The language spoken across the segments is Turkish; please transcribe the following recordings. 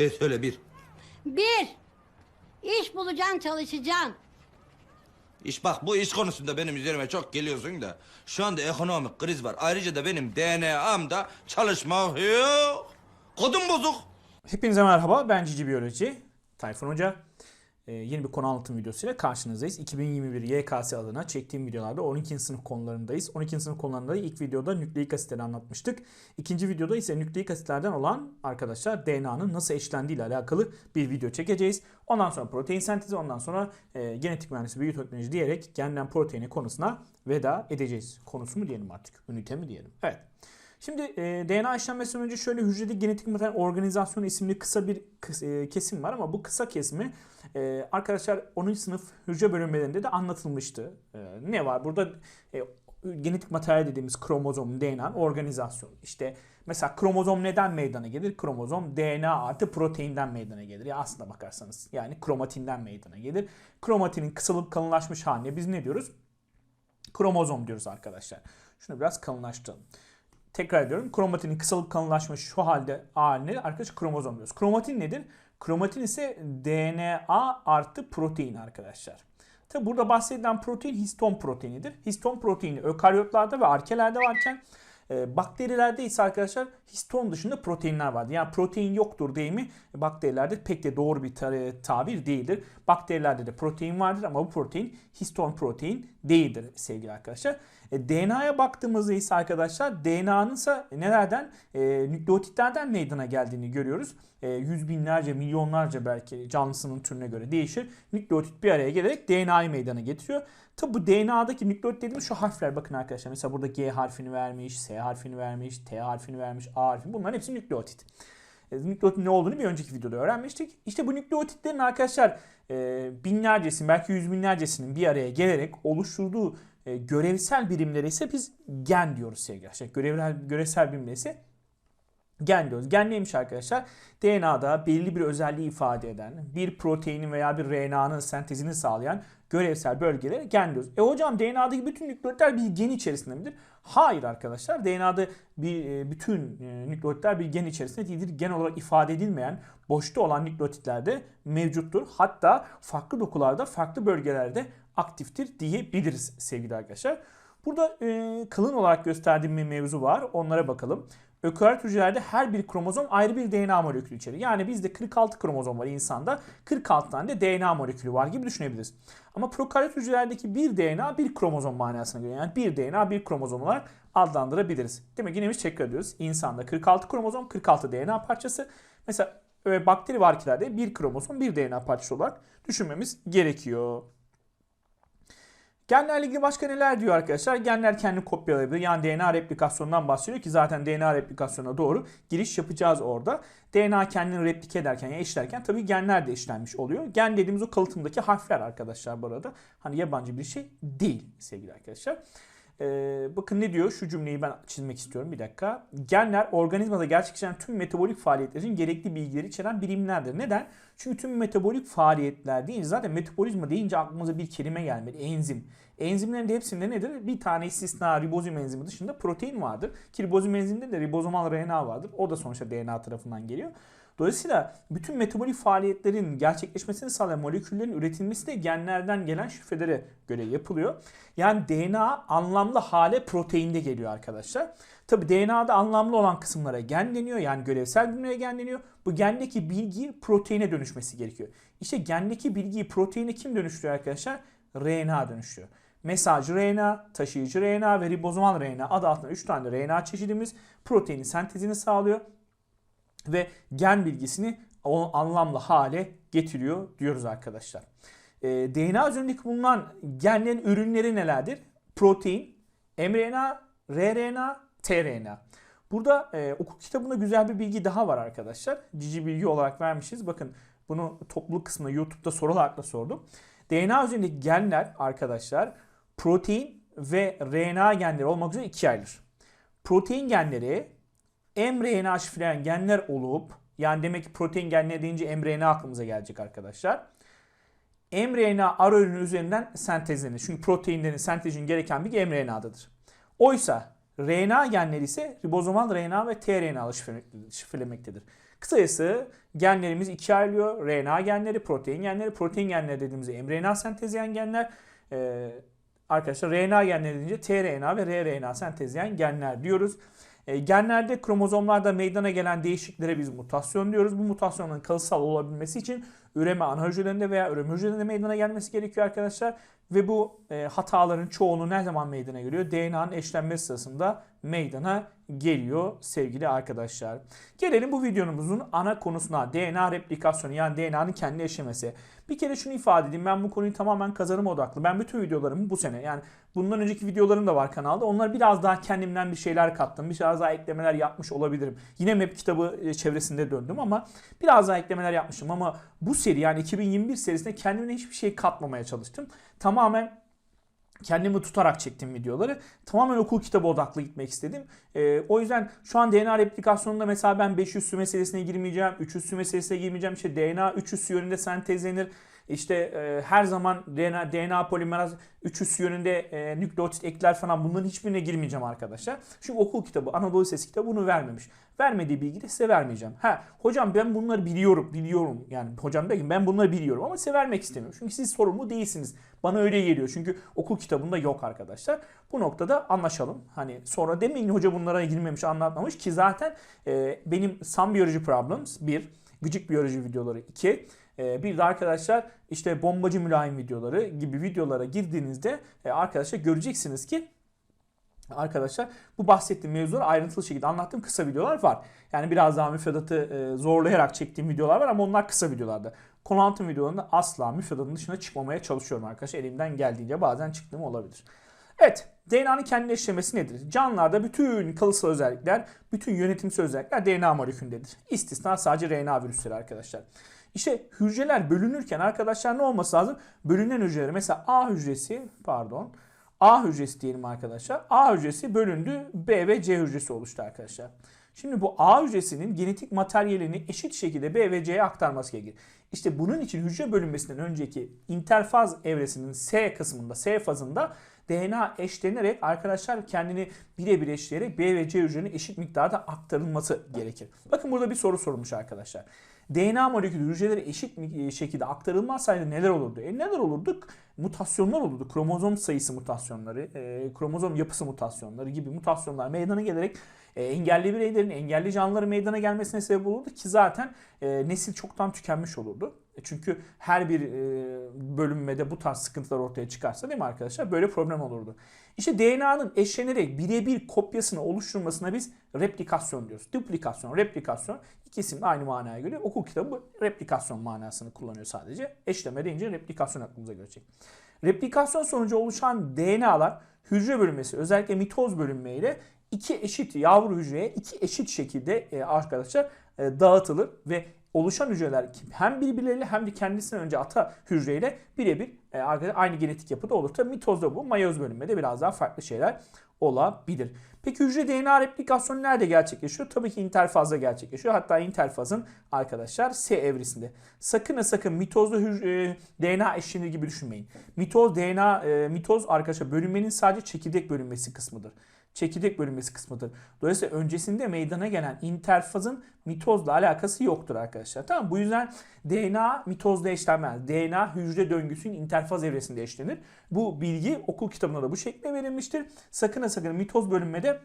He söyle bir. Bir, iş bulacaksın çalışacaksın. İş bak bu iş konusunda benim üzerime çok geliyorsun da şu anda ekonomik kriz var. Ayrıca da benim DNA'mda çalışmak yok. Kodum bozuk. Hepinize merhaba, ben Cici Biyoloji, Tayfun Hoca. Ee, yeni bir konu anlatım videosuyla karşınızdayız. 2021 YKS adına çektiğim videolarda 12. sınıf konularındayız. 12. sınıf konularında ilk videoda nükleik asitleri anlatmıştık. İkinci videoda ise nükleik asitlerden olan arkadaşlar DNA'nın nasıl eşlendiği ile alakalı bir video çekeceğiz. Ondan sonra protein sentezi, ondan sonra e, genetik mühendisi, biyoteknoloji diyerek genden proteini konusuna veda edeceğiz. Konusu mu diyelim artık, ünite mi diyelim? Evet. Şimdi e, DNA işlenmesinden önce şöyle hücrede genetik materyal organizasyonu isimli kısa bir e, kesim var ama bu kısa kesimi e, arkadaşlar 10. sınıf hücre bölümlerinde de anlatılmıştı. E, ne var? Burada e, genetik materyal dediğimiz kromozom, DNA organizasyon. İşte mesela kromozom neden meydana gelir? Kromozom DNA artı proteinden meydana gelir. Ya aslına bakarsanız yani kromatinden meydana gelir. Kromatinin kısalıp kalınlaşmış haline biz ne diyoruz? Kromozom diyoruz arkadaşlar. Şunu biraz kalınlaştıralım. Tekrar ediyorum. Kromatinin kısalıp kalınlaşmış şu halde haline arkadaş kromozom diyoruz. Kromatin nedir? Kromatin ise DNA artı protein arkadaşlar. Tabi burada bahsedilen protein histon proteinidir. Histon proteini ökaryotlarda ve arkelerde varken e, bakterilerde ise arkadaşlar histon dışında proteinler vardır. Yani protein yoktur deyimi bakterilerde pek de doğru bir ta- tabir değildir. Bakterilerde de protein vardır ama bu protein histon protein değildir sevgili arkadaşlar. E, DNA'ya baktığımızda ise arkadaşlar DNA'nın ise nelerden? E, nükleotitlerden meydana geldiğini görüyoruz. E, yüz binlerce, milyonlarca belki canlısının türüne göre değişir. Nükleotit bir araya gelerek DNA'yı meydana getiriyor. Tabi bu DNA'daki nükleotit dediğimiz şu harfler bakın arkadaşlar. Mesela burada G harfini vermiş, S harfini vermiş, T harfini vermiş, A harfini. Bunların hepsi nükleotit. E, Nükleotin ne olduğunu bir önceki videoda öğrenmiştik. İşte bu nükleotitlerin arkadaşlar e, binlercesinin belki yüz binlercesinin bir araya gelerek oluşturduğu e, görevsel birimlere ise biz gen diyoruz sevgili arkadaşlar. Görevsel, görevsel birimlere ise gen diyoruz. Gen neymiş arkadaşlar? DNA'da belirli bir özelliği ifade eden, bir proteinin veya bir RNA'nın sentezini sağlayan görevsel bölgelere gen diyoruz. E hocam DNA'daki bütün nükleotitler bir gen içerisinde midir? Hayır arkadaşlar. DNA'da bir e, bütün e, nükleotitler bir gen içerisinde değildir. Gen olarak ifade edilmeyen, boşta olan nükleotitler de mevcuttur. Hatta farklı dokularda, farklı bölgelerde aktiftir diyebiliriz sevgili arkadaşlar. Burada e, kalın olarak gösterdiğim bir mevzu var. Onlara bakalım. Ökaryot hücrelerde her bir kromozom ayrı bir DNA molekülü içerir. Yani bizde 46 kromozom var insanda. 46 tane de DNA molekülü var gibi düşünebiliriz. Ama prokaryot hücrelerdeki bir DNA bir kromozom manasına geliyor. Yani bir DNA bir kromozom olarak adlandırabiliriz. Demek ki neymiş tekrar ediyoruz. İnsanda 46 kromozom 46 DNA parçası. Mesela e, bakteri ve arkelerde bir kromozom bir DNA parçası olarak düşünmemiz gerekiyor. Genlerle ilgili başka neler diyor arkadaşlar? Genler kendini kopyalayabilir. Yani DNA replikasyonundan bahsediyor ki zaten DNA replikasyonuna doğru giriş yapacağız orada. DNA kendini replike ederken ya eşlerken tabii genler de eşlenmiş oluyor. Gen dediğimiz o kalıtımdaki harfler arkadaşlar bu arada. Hani yabancı bir şey değil sevgili arkadaşlar. Ee, bakın ne diyor? Şu cümleyi ben çizmek istiyorum bir dakika. Genler organizmada gerçekleşen tüm metabolik faaliyetlerin gerekli bilgileri içeren birimlerdir. Neden? Çünkü tüm metabolik faaliyetler deyince zaten metabolizma deyince aklımıza bir kelime gelmeli. Enzim. Enzimlerin de hepsinde nedir? Bir tane istisna ribozom enzimi dışında protein vardır. Ki ribozom enziminde de ribozomal RNA vardır. O da sonuçta DNA tarafından geliyor. Dolayısıyla bütün metabolik faaliyetlerin gerçekleşmesini sağlayan moleküllerin üretilmesi de genlerden gelen şifrelere göre yapılıyor. Yani DNA anlamlı hale proteinde geliyor arkadaşlar. Tabi DNA'da anlamlı olan kısımlara gen deniyor. Yani görevsel birimlere gen deniyor. Bu gendeki bilgi proteine dönüşmesi gerekiyor. İşte gendeki bilgiyi proteine kim dönüştürüyor arkadaşlar? RNA dönüştürüyor. Mesaj RNA, taşıyıcı RNA ve ribozomal RNA adı altında 3 tane RNA çeşidimiz proteinin sentezini sağlıyor ve gen bilgisini o anlamlı hale getiriyor diyoruz arkadaşlar. Ee, DNA üzerindeki bulunan genlerin ürünleri nelerdir? Protein, mRNA, rRNA, tRNA. Burada e, okul kitabında güzel bir bilgi daha var arkadaşlar. Cici bilgi olarak vermişiz. Bakın bunu topluluk kısmında YouTube'da soru olarak da sordum. DNA üzerindeki genler arkadaşlar protein ve RNA genleri olmak üzere ikiye ayrılır. Protein genleri mRNA şifreleyen genler olup yani demek ki protein genleri deyince mRNA aklımıza gelecek arkadaşlar. mRNA ara ürünü üzerinden sentezlenir. Çünkü proteinlerin sentezin gereken bilgi mRNA'dadır. Oysa RNA genleri ise ribozomal RNA ve tRNA şifrelemektedir. Kısacası Genlerimiz ikiye ayrılıyor. RNA genleri, protein genleri. Protein genleri dediğimizde mRNA sentezleyen genler. Ee, arkadaşlar RNA genleri deyince tRNA ve rRNA sentezleyen genler diyoruz. E, genlerde kromozomlarda meydana gelen değişikliklere biz mutasyon diyoruz. Bu mutasyonların kalıtsal olabilmesi için üreme ana hücrelerinde veya üreme hücrelerinde meydana gelmesi gerekiyor arkadaşlar. Ve bu e, hataların çoğunu ne zaman meydana geliyor? DNA'nın eşlenmesi sırasında meydana geliyor sevgili arkadaşlar. Gelelim bu videomuzun ana konusuna DNA replikasyonu yani DNA'nın kendi eşlemesi. Bir kere şunu ifade edeyim ben bu konuyu tamamen kazanım odaklı. Ben bütün videolarımı bu sene yani bundan önceki videolarım da var kanalda. Onlar biraz daha kendimden bir şeyler kattım. Biraz daha eklemeler yapmış olabilirim. Yine map kitabı e, çevresinde döndüm ama biraz daha eklemeler yapmışım. Ama bu seri yani 2021 serisinde kendime hiçbir şey katmamaya çalıştım. Tamamen kendimi tutarak çektim videoları. Tamamen okul kitabı odaklı gitmek istedim. Ee, o yüzden şu an DNA replikasyonunda mesela ben 5 üssü meselesine girmeyeceğim. 3 üssü meselesine girmeyeceğim. İşte DNA 3 üssü yönünde sentezlenir. İşte e, her zaman DNA, DNA polimeraz 3 üssü yönünde e, nükleotit ekler falan bunların hiçbirine girmeyeceğim arkadaşlar. Çünkü okul kitabı, Anadolu Lisesi kitabı bunu vermemiş. Vermediği bilgi de size vermeyeceğim. Ha hocam ben bunları biliyorum, biliyorum. Yani hocam derken ben bunları biliyorum ama size vermek istemiyorum. Çünkü siz sorumlu değilsiniz. Bana öyle geliyor. Çünkü okul kitabında yok arkadaşlar. Bu noktada anlaşalım. Hani sonra demeyin hoca bunlara girmemiş, anlatmamış ki zaten e, benim Some Biyoloji Problems bir, gıcık biyoloji videoları 2, e, bir de arkadaşlar işte bombacı mülayim videoları gibi videolara girdiğinizde e, arkadaşlar göreceksiniz ki Arkadaşlar bu bahsettiğim mevzuları ayrıntılı şekilde anlattığım kısa videolar var. Yani biraz daha müfredatı e, zorlayarak çektiğim videolar var ama onlar kısa videolarda. Konu videolarında asla müfredatın dışına çıkmamaya çalışıyorum arkadaşlar. Elimden geldiğince bazen çıktığım olabilir. Evet, DNA'nın kendi nedir? Canlılarda bütün kalıtsal özellikler, bütün yönetimsel özellikler DNA molekülündedir. İstisna sadece RNA virüsleri arkadaşlar. İşte hücreler bölünürken arkadaşlar ne olması lazım? Bölünen hücreleri mesela A hücresi, pardon, A hücresi diyelim arkadaşlar. A hücresi bölündü, B ve C hücresi oluştu arkadaşlar. Şimdi bu A hücresinin genetik materyalini eşit şekilde B ve C'ye aktarması gerekir. İşte bunun için hücre bölünmesinden önceki interfaz evresinin S kısmında, S fazında DNA eşlenerek arkadaşlar kendini birebir eşleyerek B ve C hücrenin eşit miktarda aktarılması gerekir. Bakın burada bir soru sorulmuş arkadaşlar. DNA molekülü hücrelere eşit mi- şekilde aktarılmazsaydı neler olurdu? E neler olurdu? Mutasyonlar olurdu. Kromozom sayısı mutasyonları, e, kromozom yapısı mutasyonları gibi mutasyonlar meydana gelerek e, engelli bireylerin, engelli canlıların meydana gelmesine sebep olurdu ki zaten e, nesil çoktan tükenmiş olurdu. E, Çünkü her bir e, bölünmede bu tarz sıkıntılar ortaya çıkarsa değil mi arkadaşlar? Böyle problem olurdu. İşte DNA'nın eşlenerek birebir kopyasını oluşturmasına biz replikasyon diyoruz. Duplikasyon, replikasyon iki isim de aynı manaya geliyor. Okul kitabı replikasyon manasını kullanıyor sadece. Eşleme deyince replikasyon aklımıza gelecek. Replikasyon sonucu oluşan DNA'lar hücre bölünmesi özellikle mitoz bölünmeyle iki eşit yavru hücreye iki eşit şekilde e, arkadaşlar dağıtılır ve oluşan hücreler hem birbirleriyle hem de kendisinden önce ata hücreyle birebir e, aynı genetik yapıda olur. Tabii mitozda bu, mayoz bölünmede biraz daha farklı şeyler olabilir. Peki hücre DNA replikasyonu nerede gerçekleşiyor? Tabii ki interfazda gerçekleşiyor. Hatta interfazın arkadaşlar S evresinde. Sakın ha sakın mitozda hücre, DNA eşliğinde gibi düşünmeyin. Mitoz DNA e, mitoz arkadaşlar bölünmenin sadece çekirdek bölünmesi kısmıdır çekirdek bölünmesi kısmıdır. Dolayısıyla öncesinde meydana gelen interfazın mitozla alakası yoktur arkadaşlar. Tamam Bu yüzden DNA mitozla eşlenmez. DNA hücre döngüsünün interfaz evresinde eşlenir. Bu bilgi okul kitabında da bu şekilde verilmiştir. Sakın ha sakın mitoz bölünmede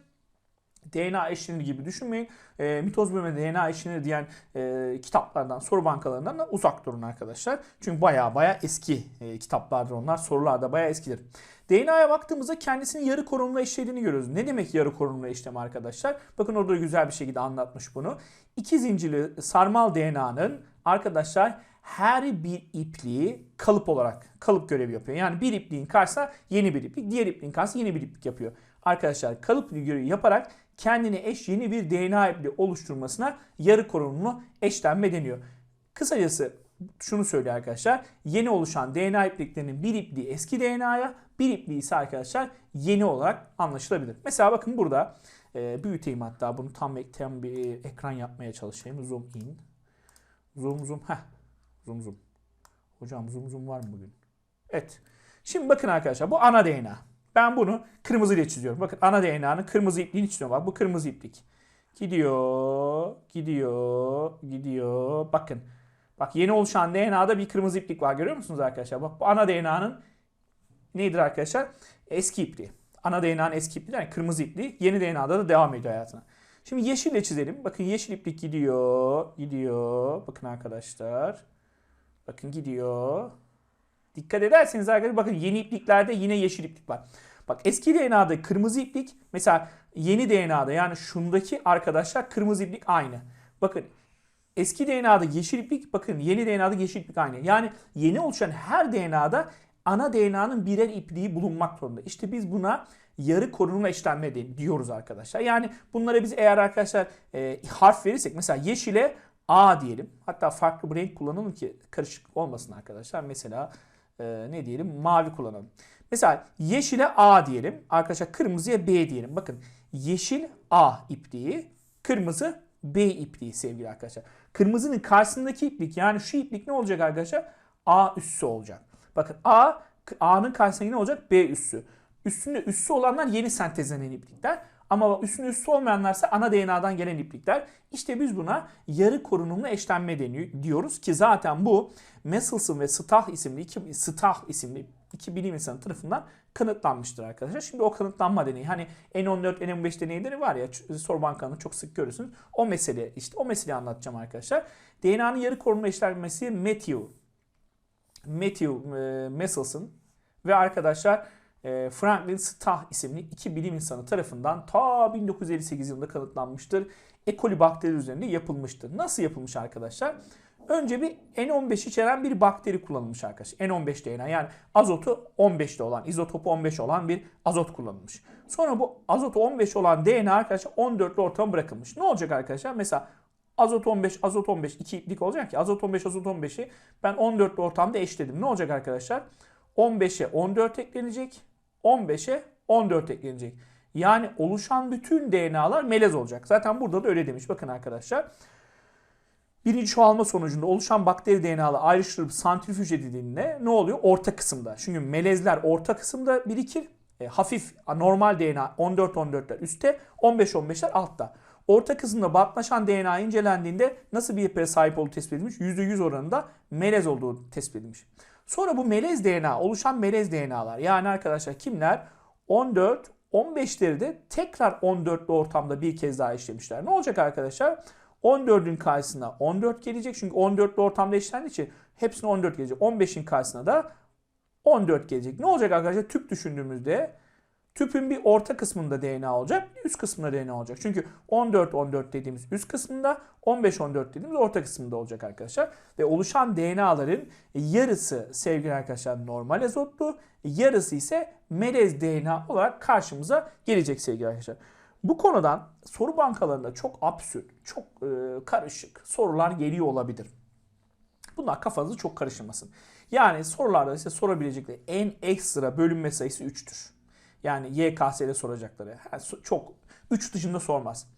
DNA eşlenir gibi düşünmeyin. E, mitoz bölümünde DNA eşlenir diyen e, kitaplardan, soru bankalarından da uzak durun arkadaşlar. Çünkü baya baya eski e, kitaplardır onlar. Sorular da baya eskidir. DNA'ya baktığımızda kendisini yarı korunumla eşlediğini görüyoruz. Ne demek yarı korunumla eşleme arkadaşlar? Bakın orada güzel bir şekilde anlatmış bunu. İki zincirli sarmal DNA'nın arkadaşlar her bir ipliği kalıp olarak kalıp görevi yapıyor. Yani bir ipliğin karşısına yeni bir iplik, diğer ipliğin karşısına yeni bir iplik yapıyor. Arkadaşlar kalıp görevi yaparak kendine eş yeni bir DNA ipliği oluşturmasına yarı korunumlu eşlenme deniyor. Kısacası şunu söylüyor arkadaşlar. Yeni oluşan DNA ipliklerinin bir ipliği eski DNA'ya, bir ipliği ise arkadaşlar yeni olarak anlaşılabilir. Mesela bakın burada e, büyüteyim hatta bunu tam, tam bir ekran yapmaya çalışayım. Zoom in. Zoom zoom. Heh. Zoom zoom. Hocam zoom zoom var mı bugün? Evet. Şimdi bakın arkadaşlar bu ana DNA. Ben bunu kırmızı ile çiziyorum. Bakın ana DNA'nın kırmızı ipliğini çiziyorum. Bak bu kırmızı iplik. Gidiyor, gidiyor, gidiyor. Bakın. Bak yeni oluşan DNA'da bir kırmızı iplik var görüyor musunuz arkadaşlar? Bak bu ana DNA'nın nedir arkadaşlar? Eski ipliği. Ana DNA'nın eski ipliği yani kırmızı ipliği. Yeni DNA'da da devam ediyor hayatına. Şimdi yeşille çizelim. Bakın yeşil iplik gidiyor, gidiyor. Bakın arkadaşlar. Bakın gidiyor. Dikkat ederseniz arkadaşlar bakın yeni ipliklerde yine yeşil iplik var. Bak eski DNA'da kırmızı iplik mesela yeni DNA'da yani şundaki arkadaşlar kırmızı iplik aynı. Bakın eski DNA'da yeşil iplik bakın yeni DNA'da yeşil iplik aynı. Yani yeni oluşan her DNA'da ana DNA'nın birer ipliği bulunmak zorunda. İşte biz buna yarı korunma işlenme de- diyoruz arkadaşlar. Yani bunlara biz eğer arkadaşlar e, harf verirsek mesela yeşile A diyelim. Hatta farklı bir renk kullanalım ki karışık olmasın arkadaşlar. Mesela e, ne diyelim mavi kullanalım. Mesela yeşile A diyelim. Arkadaşlar kırmızıya B diyelim. Bakın yeşil A ipliği, kırmızı B ipliği sevgili arkadaşlar. Kırmızının karşısındaki iplik yani şu iplik ne olacak arkadaşlar? A üssü olacak. Bakın A, A'nın karşısında ne olacak? B üssü. Üstünde üssü olanlar yeni sentezlenen iplikler. Ama üstünde üssü olmayanlarsa ana DNA'dan gelen iplikler. İşte biz buna yarı korunumlu eşlenme deniyor, diyoruz ki zaten bu Mendelssohn ve Stach isimli iki, Stach isimli iki bilim insanı tarafından kanıtlanmıştır arkadaşlar. Şimdi o kanıtlanma deneyi hani N14, N15 deneyleri var ya soru bankanında çok sık görürsünüz. O mesele işte o meseleyi anlatacağım arkadaşlar. DNA'nın yarı korunma eşlenmesi Matthew Matthew e, ve arkadaşlar e, Franklin Stach isimli iki bilim insanı tarafından ta 1958 yılında kanıtlanmıştır. E. coli bakteri üzerinde yapılmıştır. Nasıl yapılmış arkadaşlar? Önce bir N15 içeren bir bakteri kullanılmış arkadaşlar. N15 DNA yani azotu 15'te olan, izotopu 15 olan bir azot kullanılmış. Sonra bu azotu 15 olan DNA arkadaşlar 14'lü ortama bırakılmış. Ne olacak arkadaşlar? Mesela azot 15, azot 15 iki iplik olacak ki azot 15, azot 15'i ben 14'lü ortamda eşledim. Ne olacak arkadaşlar? 15'e 14 eklenecek, 15'e 14 eklenecek. Yani oluşan bütün DNA'lar melez olacak. Zaten burada da öyle demiş. Bakın arkadaşlar. Birinci çoğalma sonucunda oluşan bakteri DNA'lı ayrıştırılıp santrifüj edildiğinde ne oluyor? Orta kısımda. Çünkü melezler orta kısımda birikir. E, hafif normal DNA 14-14'ler üstte, 15-15'ler altta. Orta kısımda bantlaşan DNA incelendiğinde nasıl bir yapıya sahip olduğu tespit edilmiş? %100 oranında melez olduğu tespit edilmiş. Sonra bu melez DNA, oluşan melez DNA'lar yani arkadaşlar kimler? 14, 15'leri de tekrar 14'lü ortamda bir kez daha işlemişler. Ne olacak arkadaşlar? 14'ün karşısına 14 gelecek. Çünkü 14'lü ortamda işlendiği için hepsine 14 gelecek. 15'in karşısına da 14 gelecek. Ne olacak arkadaşlar? Tüp düşündüğümüzde tüpün bir orta kısmında DNA olacak, bir üst kısmında DNA olacak. Çünkü 14-14 dediğimiz üst kısmında, 15-14 dediğimiz orta kısmında olacak arkadaşlar. Ve oluşan DNA'ların yarısı sevgili arkadaşlar normal azotlu, yarısı ise melez DNA olarak karşımıza gelecek sevgili arkadaşlar. Bu konudan soru bankalarında çok absürt, çok e, karışık sorular geliyor olabilir. Bunlar kafanızı çok karıştırmasın. Yani sorularda size sorabilecekleri en ekstra bölünme sayısı 3'tür. Yani YKS'de soracakları. So- Çok 3 dışında sormaz.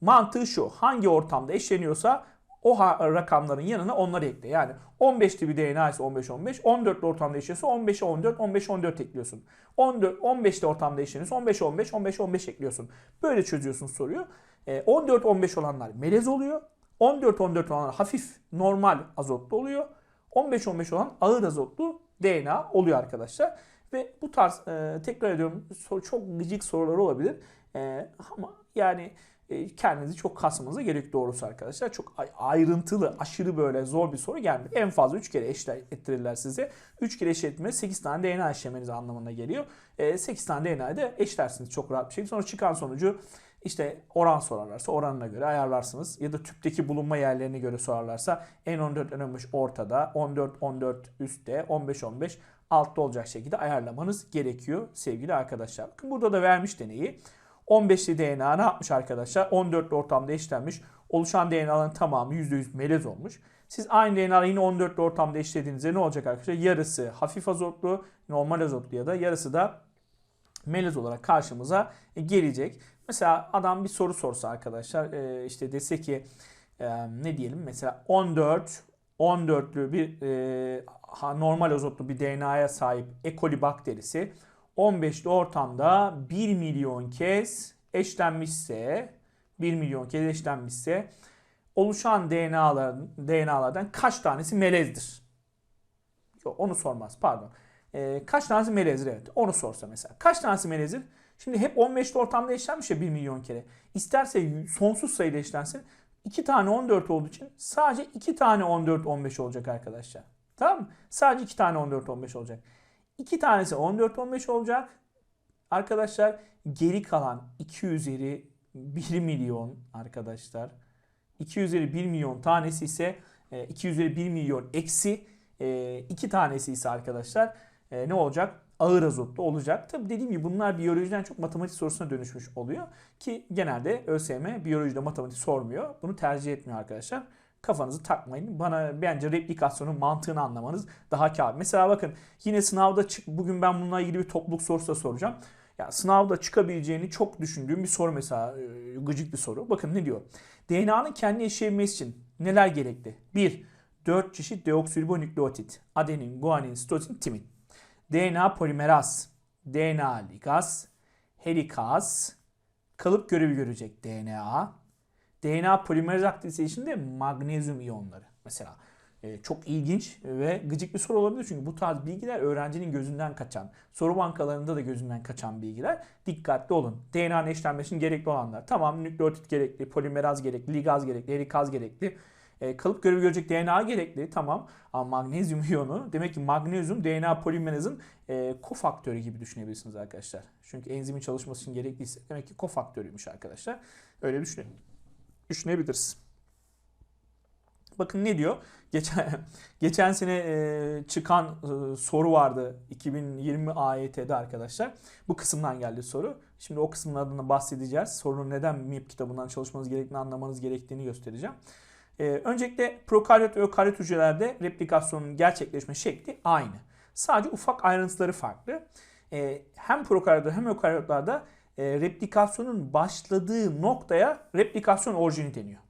Mantığı şu. Hangi ortamda eşleniyorsa o rakamların yanına onları ekle. Yani 15'li bir DNA ise 15 15, 14'lü ortamda eşleniyorsa 15'e 14, 15 14 ekliyorsun. 14 15'li ortamda eşleniyorsa 15 15, 15 15 ekliyorsun. Böyle çözüyorsun soruyu. E, 14 15 olanlar melez oluyor. 14 14 olanlar hafif normal azotlu oluyor. 15 15 olan ağır azotlu DNA oluyor arkadaşlar. Ve bu tarz e, tekrar ediyorum soru, çok gıcık sorular olabilir. E, ama yani e, kendinizi çok kasmanıza gerek doğrusu arkadaşlar. Çok ay- ayrıntılı, aşırı böyle zor bir soru gelmedi. En fazla 3 kere eşler ettirirler size. 3 kere eşletme 8 tane DNA eşlemeniz anlamına geliyor. E, 8 tane DNA'yı da eşlersiniz çok rahat bir şekilde. Sonra çıkan sonucu işte oran sorarlarsa oranına göre ayarlarsınız. Ya da tüpteki bulunma yerlerine göre sorarlarsa N14, N15 ortada, 14, 14 üstte, 15, 15 altta olacak şekilde ayarlamanız gerekiyor sevgili arkadaşlar. Bakın burada da vermiş deneyi. 15'li DNA ne yapmış arkadaşlar? 14'lü ortamda eşlenmiş. Oluşan DNA'ların tamamı %100 melez olmuş. Siz aynı DNA'yı yine 14'lü ortamda eşlediğinizde ne olacak arkadaşlar? Yarısı hafif azotlu, normal azotlu ya da yarısı da melez olarak karşımıza gelecek. Mesela adam bir soru sorsa arkadaşlar e, işte dese ki e, ne diyelim mesela 14 14'lü bir e, normal azotlu bir DNA'ya sahip E. coli bakterisi 15'li ortamda 1 milyon kez eşlenmişse 1 milyon kere eşlenmişse oluşan DNA'ların, DNA'lardan kaç tanesi melezdir? Yok onu sormaz pardon. Ee, kaç tanesi melezdir evet onu sorsa mesela. Kaç tanesi melezdir? Şimdi hep 15'li ortamda eşlenmiş ya 1 milyon kere. İsterse sonsuz sayıda eşlensin. 2 tane 14 olduğu için sadece 2 tane 14 15 olacak arkadaşlar. Tamam mı? Sadece 2 tane 14 15 olacak. 2 tanesi 14 15 olacak. Arkadaşlar geri kalan 2 üzeri 1 milyon arkadaşlar. 2 üzeri 1 milyon tanesi ise e, 2 üzeri 1 milyon eksi 2 tanesi ise arkadaşlar e, ne olacak? Ağır azotlu olacak. Tabi dediğim gibi bunlar biyolojiden çok matematik sorusuna dönüşmüş oluyor. Ki genelde ÖSYM biyolojide matematik sormuyor. Bunu tercih etmiyor arkadaşlar. Kafanızı takmayın. Bana bence replikasyonun mantığını anlamanız daha kâr. Mesela bakın yine sınavda çık bugün ben bununla ilgili bir topluluk sorusu da soracağım. Ya sınavda çıkabileceğini çok düşündüğüm bir soru mesela e, gıcık bir soru. Bakın ne diyor? DNA'nın kendi yaşayabilmesi için neler gerekli? 1. 4 çeşit deoksiribonükleotit. Adenin, guanin, sitosin, timin. DNA polimeraz, DNA ligaz, helikaz, kalıp görevi görecek DNA. DNA polimeraz aktivitesi içinde magnezyum iyonları. Mesela e, çok ilginç ve gıcık bir soru olabilir çünkü bu tarz bilgiler öğrencinin gözünden kaçan, soru bankalarında da gözünden kaçan bilgiler. Dikkatli olun. DNA'nın eşlenmesinin gerekli olanlar. Tamam nükleotit gerekli, polimeraz gerekli, ligaz gerekli, helikaz gerekli. E, kalıp görevi görecek DNA gerekli tamam ama magnezyum iyonu demek ki magnezyum DNA polimerazın e, kofaktörü gibi düşünebilirsiniz arkadaşlar. Çünkü enzimin çalışması için gerekliyse demek ki kofaktörüymüş arkadaşlar. Öyle düşünelim. Düşünebiliriz. Bakın ne diyor? Geçen geçen sene e, çıkan e, soru vardı 2020 AYT'de arkadaşlar. Bu kısımdan geldi soru. Şimdi o kısımlardan bahsedeceğiz. Sorunun neden MIP kitabından çalışmanız gerektiğini anlamanız gerektiğini göstereceğim. E, öncelikle prokaryot ve ökaryot hücrelerde replikasyonun gerçekleşme şekli aynı. Sadece ufak ayrıntıları farklı. E, hem prokaryotlarda hem ökaryotlarda e, replikasyonun başladığı noktaya replikasyon orijini deniyor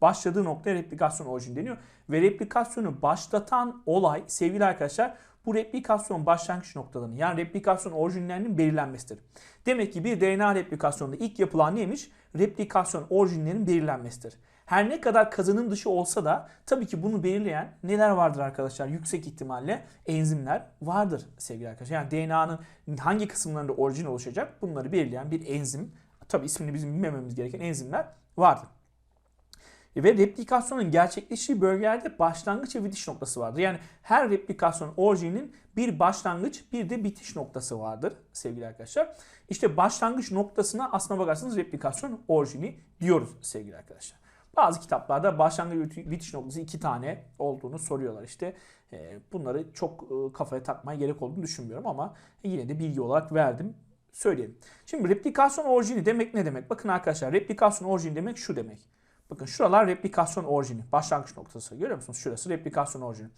başladığı noktaya replikasyon orijini deniyor. Ve replikasyonu başlatan olay sevgili arkadaşlar bu replikasyon başlangıç noktalarının yani replikasyon orijinlerinin belirlenmesidir. Demek ki bir DNA replikasyonunda ilk yapılan neymiş? Replikasyon orijinlerinin belirlenmesidir. Her ne kadar kazanım dışı olsa da tabii ki bunu belirleyen neler vardır arkadaşlar? Yüksek ihtimalle enzimler vardır sevgili arkadaşlar. Yani DNA'nın hangi kısımlarında orijin oluşacak bunları belirleyen bir enzim. Tabii ismini bizim bilmememiz gereken enzimler vardır. Ve replikasyonun gerçekleştiği bölgelerde başlangıç ve bitiş noktası vardır. Yani her replikasyon orijinin bir başlangıç bir de bitiş noktası vardır sevgili arkadaşlar. İşte başlangıç noktasına aslına bakarsanız replikasyon orijini diyoruz sevgili arkadaşlar. Bazı kitaplarda başlangıç bitiş noktası iki tane olduğunu soruyorlar işte. E, bunları çok e, kafaya takmaya gerek olduğunu düşünmüyorum ama yine de bilgi olarak verdim söyleyelim. Şimdi replikasyon orijini demek ne demek? Bakın arkadaşlar replikasyon orijini demek şu demek. Bakın şuralar replikasyon orijini. Başlangıç noktası. Görüyor musunuz? Şurası replikasyon orijini.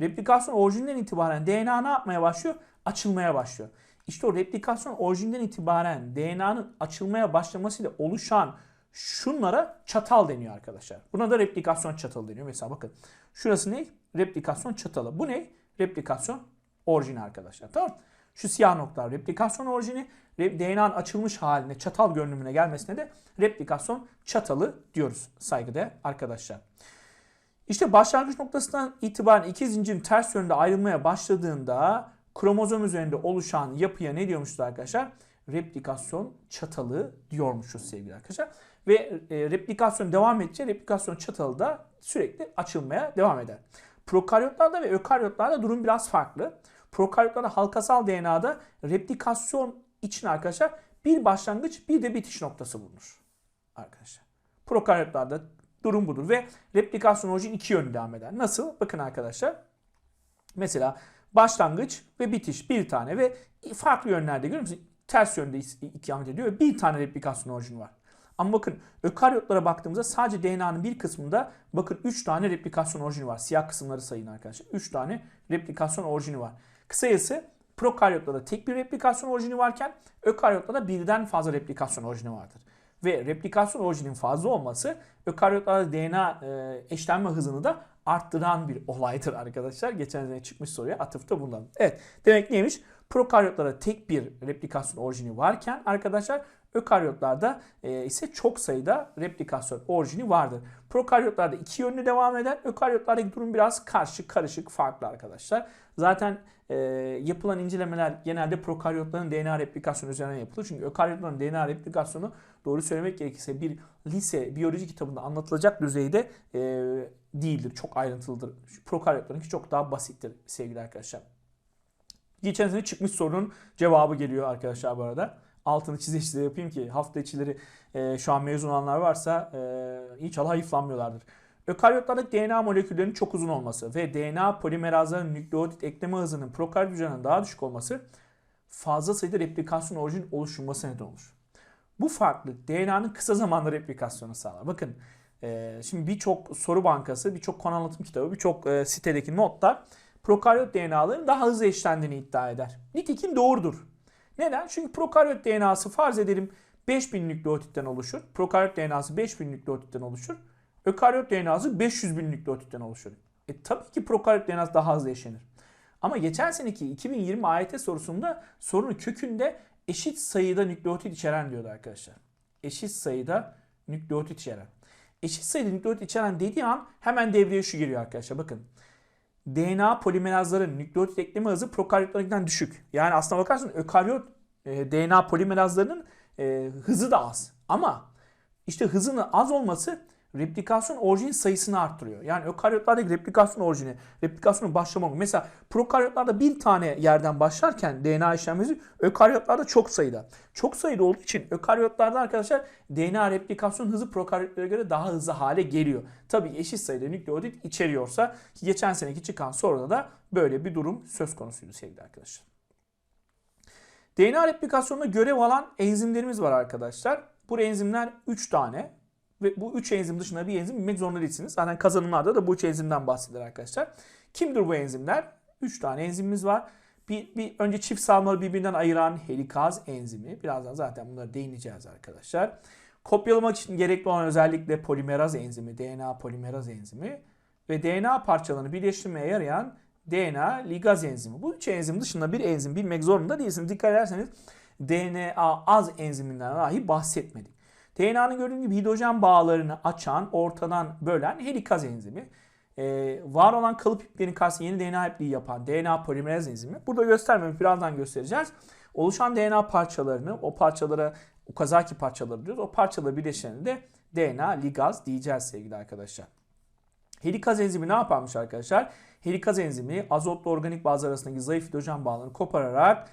Replikasyon orijinden itibaren DNA ne yapmaya başlıyor? Açılmaya başlıyor. İşte o replikasyon orijinden itibaren DNA'nın açılmaya başlamasıyla oluşan şunlara çatal deniyor arkadaşlar. Buna da replikasyon çatalı deniyor. Mesela bakın şurası ne? Replikasyon çatalı. Bu ne? Replikasyon orijini arkadaşlar. Tamam Şu siyah noktalar replikasyon orijini. DNA'nın açılmış haline, çatal görünümüne gelmesine de replikasyon çatalı diyoruz saygıdeğer arkadaşlar. İşte başlangıç noktasından itibaren iki zincirin ters yönde ayrılmaya başladığında kromozom üzerinde oluşan yapıya ne diyormuşuz arkadaşlar? Replikasyon çatalı diyormuşuz sevgili arkadaşlar. Ve e, replikasyon devam edince replikasyon çatalı da sürekli açılmaya devam eder. Prokaryotlarda ve ökaryotlarda durum biraz farklı. Prokaryotlarda halkasal DNA'da replikasyon için arkadaşlar bir başlangıç bir de bitiş noktası bulunur. Arkadaşlar. Prokaryotlarda durum budur ve replikasyon orijin iki yönlü devam eder. Nasıl? Bakın arkadaşlar. Mesela başlangıç ve bitiş bir tane ve farklı yönlerde görüyor musunuz? Ters yönde ikamet ediyor. Bir tane replikasyon orijini var. Ama bakın ökaryotlara baktığımızda sadece DNA'nın bir kısmında bakın 3 tane replikasyon orijini var. Siyah kısımları sayın arkadaşlar. 3 tane replikasyon orijini var. Kısacası prokaryotlarda tek bir replikasyon orijini varken ökaryotlarda birden fazla replikasyon orijini vardır. Ve replikasyon orijinin fazla olması ökaryotlarda DNA e, eşlenme hızını da arttıran bir olaydır arkadaşlar. Geçen sene çıkmış soruya atıfta bulunan. Evet demek neymiş? Prokaryotlarda tek bir replikasyon orijini varken arkadaşlar Ökaryotlarda e, ise çok sayıda replikasyon orijini vardır. Prokaryotlarda iki yönlü devam eder. Ökaryotlardaki durum biraz karışık, karışık, farklı arkadaşlar. Zaten e, yapılan incelemeler genelde prokaryotların DNA replikasyonu üzerine yapılır. Çünkü ökaryotların DNA replikasyonu doğru söylemek gerekirse bir lise biyoloji kitabında anlatılacak düzeyde e, değildir. Çok ayrıntılıdır. Prokaryotlarınki çok daha basittir sevgili arkadaşlar. Geçen sene çıkmış sorunun cevabı geliyor arkadaşlar bu arada. Altını çize çize yapayım ki hafta içileri e, şu an mezun olanlar varsa e, inşallah hayıflanmıyorlardır. Ökaryotlardaki DNA moleküllerinin çok uzun olması ve DNA polimerazlarının nükleotit ekleme hızının prokaryot hücrelerinin daha düşük olması fazla sayıda replikasyon orijin oluşturması neden olur. Bu farklılık DNA'nın kısa zamanda replikasyonu sağlar. Bakın e, şimdi birçok soru bankası, birçok konu anlatım kitabı, birçok e, sitedeki notlar prokaryot DNA'ların daha hızlı eşlendiğini iddia eder. Nitekim doğrudur. Neden? Çünkü prokaryot DNA'sı farz edelim 5000 nükleotitten oluşur. Prokaryot DNA'sı 5000 nükleotitten oluşur. Ökaryot DNA'sı 500 bin nükleotitten oluşur. E tabii ki prokaryot DNA'sı daha hızlı eşlenir. Ama geçen seneki 2020 AYT sorusunda sorunun kökünde eşit sayıda nükleotit içeren diyordu arkadaşlar. Eşit sayıda nükleotit içeren. Eşit sayıda nükleotit içeren dediği an hemen devreye şu giriyor arkadaşlar. Bakın DNA polimerazların nükleotit ekleme hızı prokaryotlarınkinden düşük. Yani aslına bakarsanız ökaryot e, DNA polimerazlarının e, hızı da az. Ama işte hızının az olması replikasyon orijin sayısını arttırıyor. Yani ökaryotlardaki replikasyon orijini, replikasyonun başlama Mesela prokaryotlarda bir tane yerden başlarken DNA işlemesi ökaryotlarda çok sayıda. Çok sayıda olduğu için ökaryotlarda arkadaşlar DNA replikasyon hızı prokaryotlara göre daha hızlı hale geliyor. Tabii eşit sayıda nükleotit içeriyorsa ki geçen seneki çıkan soruda da böyle bir durum söz konusuydu sevgili arkadaşlar. DNA replikasyonunda görev alan enzimlerimiz var arkadaşlar. Bu enzimler 3 tane ve bu 3 enzim dışında bir enzim bilmek zorunda değilsiniz. Zaten kazanımlarda da bu 3 enzimden bahseder arkadaşlar. Kimdir bu enzimler? 3 tane enzimimiz var. Bir, bir önce çift sarmalı birbirinden ayıran helikaz enzimi. Birazdan zaten bunlara değineceğiz arkadaşlar. Kopyalamak için gerekli olan özellikle polimeraz enzimi, DNA polimeraz enzimi ve DNA parçalarını birleştirmeye yarayan DNA ligaz enzimi. Bu üç enzim dışında bir enzim bilmek zorunda değilsiniz. Dikkat ederseniz DNA az enziminden dahi bahsetmedik. DNA'nın gördüğünüz gibi hidrojen bağlarını açan, ortadan bölen helikaz enzimi. Ee, var olan kalıp iplerin karşısında yeni DNA ipliği yapan DNA polimeraz enzimi. Burada göstermemiş birazdan göstereceğiz. Oluşan DNA parçalarını, o parçalara Okazaki parçaları diyoruz. O parçaları birleşeninde DNA ligaz diyeceğiz sevgili arkadaşlar. Helikaz enzimi ne yaparmış arkadaşlar? Helikaz enzimi azotlu organik bazlar arasındaki zayıf hidrojen bağlarını kopararak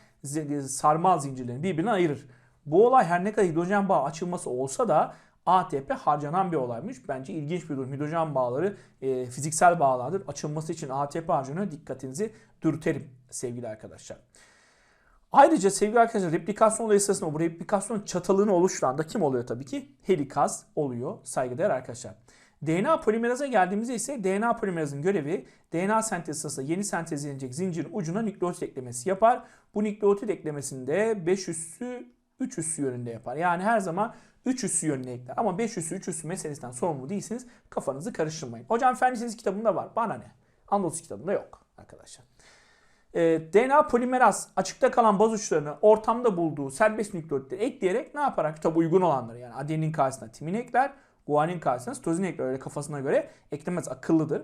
sarmal zincirlerini birbirinden ayırır. Bu olay her ne kadar hidrojen bağı açılması olsa da ATP harcanan bir olaymış. Bence ilginç bir durum. Hidrojen bağları e, fiziksel bağlardır. Açılması için ATP harcanıyor. Dikkatinizi dürterim sevgili arkadaşlar. Ayrıca sevgili arkadaşlar replikasyon olayı sırasında bu replikasyon çatalını oluşturan da kim oluyor tabii ki? Helikaz oluyor saygıdeğer arkadaşlar. DNA polimeraza geldiğimizde ise DNA polimerazın görevi DNA sentezi sırasında yeni sentezlenecek zincirin ucuna nükleotit eklemesi yapar. Bu nükleotit eklemesinde 5 üssü 3 üssü yönünde yapar. Yani her zaman 3 üssü yönüne ekler. Ama 5 üssü 3 üssü meselesinden sorumlu değilsiniz. Kafanızı karıştırmayın. Hocam fen kitabında var. Bana ne? Anadolu kitabında yok arkadaşlar. Ee, DNA polimeraz açıkta kalan baz uçlarını ortamda bulduğu serbest nükleotitleri ekleyerek ne yapar? Tabi uygun olanları yani adenin karşısına timin ekler, guanin karşısına sitozin ekler öyle kafasına göre eklemez akıllıdır.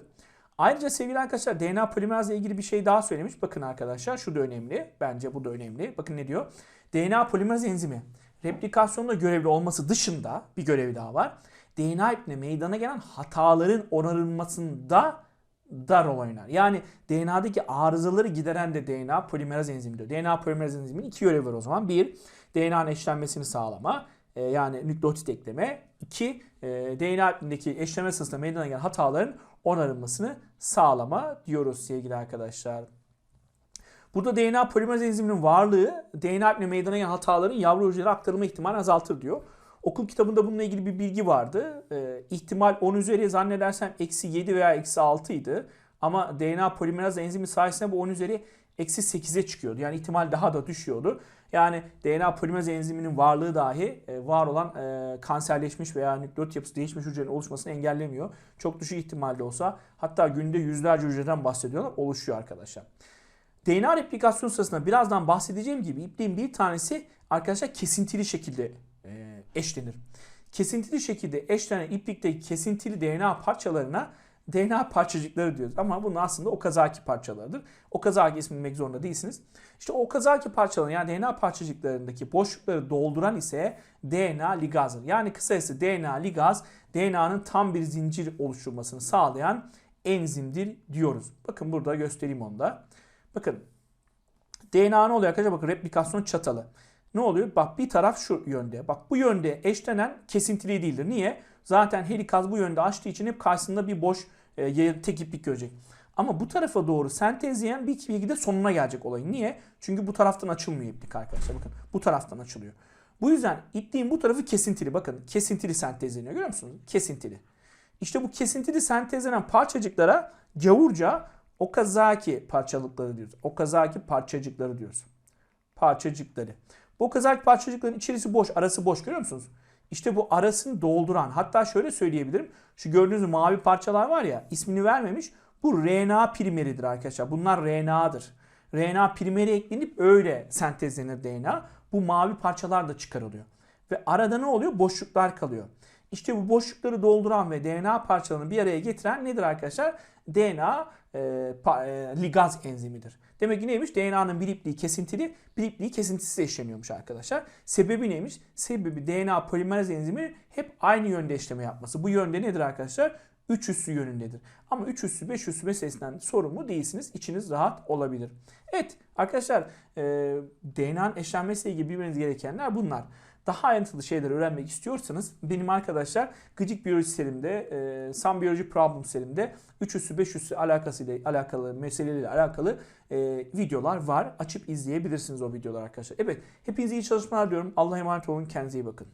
Ayrıca sevgili arkadaşlar DNA polimerazla ilgili bir şey daha söylemiş. Bakın arkadaşlar şu da önemli. Bence bu da önemli. Bakın ne diyor? DNA polimeraz enzimi replikasyonda görevli olması dışında bir görevi daha var. DNA ipine meydana gelen hataların onarılmasında da rol oynar. Yani DNA'daki arızaları gideren de DNA polimeraz enzimidir. DNA polimeraz enziminin iki görevi var o zaman. Bir, DNA'nın eşlenmesini sağlama. E, yani nükleotit ekleme. İki, e, DNA ipindeki eşleme sırasında meydana gelen hataların onarılmasını sağlama diyoruz sevgili arkadaşlar. Burada DNA polimeraz enziminin varlığı DNA ipine meydana gelen hataların yavru hücrelere aktarılma ihtimalini azaltır diyor. Okul kitabında bununla ilgili bir bilgi vardı. Ee, ihtimal 10 üzeri zannedersem eksi 7 veya eksi 6 idi. Ama DNA polimeraz enzimi sayesinde bu 10 üzeri eksi 8'e çıkıyordu. Yani ihtimal daha da düşüyordu. Yani DNA polimeraz enziminin varlığı dahi e, var olan e, kanserleşmiş veya nükleot yapısı değişmiş hücrelerin oluşmasını engellemiyor. Çok düşük ihtimalle olsa hatta günde yüzlerce hücreden bahsediyorlar oluşuyor arkadaşlar. DNA replikasyon sırasında birazdan bahsedeceğim gibi ipliğin bir tanesi arkadaşlar kesintili şekilde e, eşlenir. Kesintili şekilde eşlenen iplikteki kesintili DNA parçalarına DNA parçacıkları diyoruz. Ama bunun aslında Okazaki parçalarıdır. Okazaki ismini bilmek zorunda değilsiniz. İşte Okazaki parçaları yani DNA parçacıklarındaki boşlukları dolduran ise DNA ligazdır. Yani kısacası DNA ligaz DNA'nın tam bir zincir oluşturmasını sağlayan enzimdir diyoruz. Bakın burada göstereyim onu da. Bakın DNA ne oluyor arkadaşlar? Bakın replikasyon çatalı. Ne oluyor? Bak bir taraf şu yönde. Bak bu yönde eşlenen kesintili değildir. Niye? Zaten helikaz bu yönde açtığı için hep karşısında bir boş e, tek iplik görecek. Ama bu tarafa doğru sentezleyen bir bilgi de sonuna gelecek olayın. Niye? Çünkü bu taraftan açılmıyor iplik arkadaşlar. Bakın bu taraftan açılıyor. Bu yüzden ipliğin bu tarafı kesintili. Bakın kesintili sentezleniyor. Görüyor musunuz? Kesintili. İşte bu kesintili sentezlenen parçacıklara gavurca Okazaki parçalıkları diyoruz. Okazaki parçacıkları diyoruz. Parçacıkları. Bu Okazaki parçacıkların içerisi boş, arası boş görüyor musunuz? İşte bu arasını dolduran, hatta şöyle söyleyebilirim. Şu gördüğünüz mavi parçalar var ya, ismini vermemiş. Bu RNA primeridir arkadaşlar. Bunlar RNA'dır. RNA primeri eklenip öyle sentezlenir DNA. Bu mavi parçalar da çıkarılıyor. Ve arada ne oluyor? Boşluklar kalıyor. İşte bu boşlukları dolduran ve DNA parçalarını bir araya getiren nedir arkadaşlar? DNA e, pa- e, ligaz enzimidir. Demek ki neymiş? DNA'nın bir ipliği kesintili, bir ipliği kesintisiz eşleniyormuş arkadaşlar. Sebebi neymiş? Sebebi DNA polimeraz enzimi hep aynı yönde işleme yapması. Bu yönde nedir arkadaşlar? 3 üssü yönündedir. Ama 3 üssü 5 üssü meselesinden sorumlu değilsiniz. İçiniz rahat olabilir. Evet arkadaşlar e, DNA'nın eşlenmesiyle ilgili bilmeniz gerekenler bunlar. Daha ayrıntılı şeyler öğrenmek istiyorsanız benim arkadaşlar Gıcık Biyoloji serimde, e, Some Biology Problem serimde 3 üssü 5 üssü alakasıyla alakalı, meseleleriyle alakalı e, videolar var. Açıp izleyebilirsiniz o videolar arkadaşlar. Evet hepinize iyi çalışmalar diyorum. Allah'a emanet olun. Kendinize iyi bakın.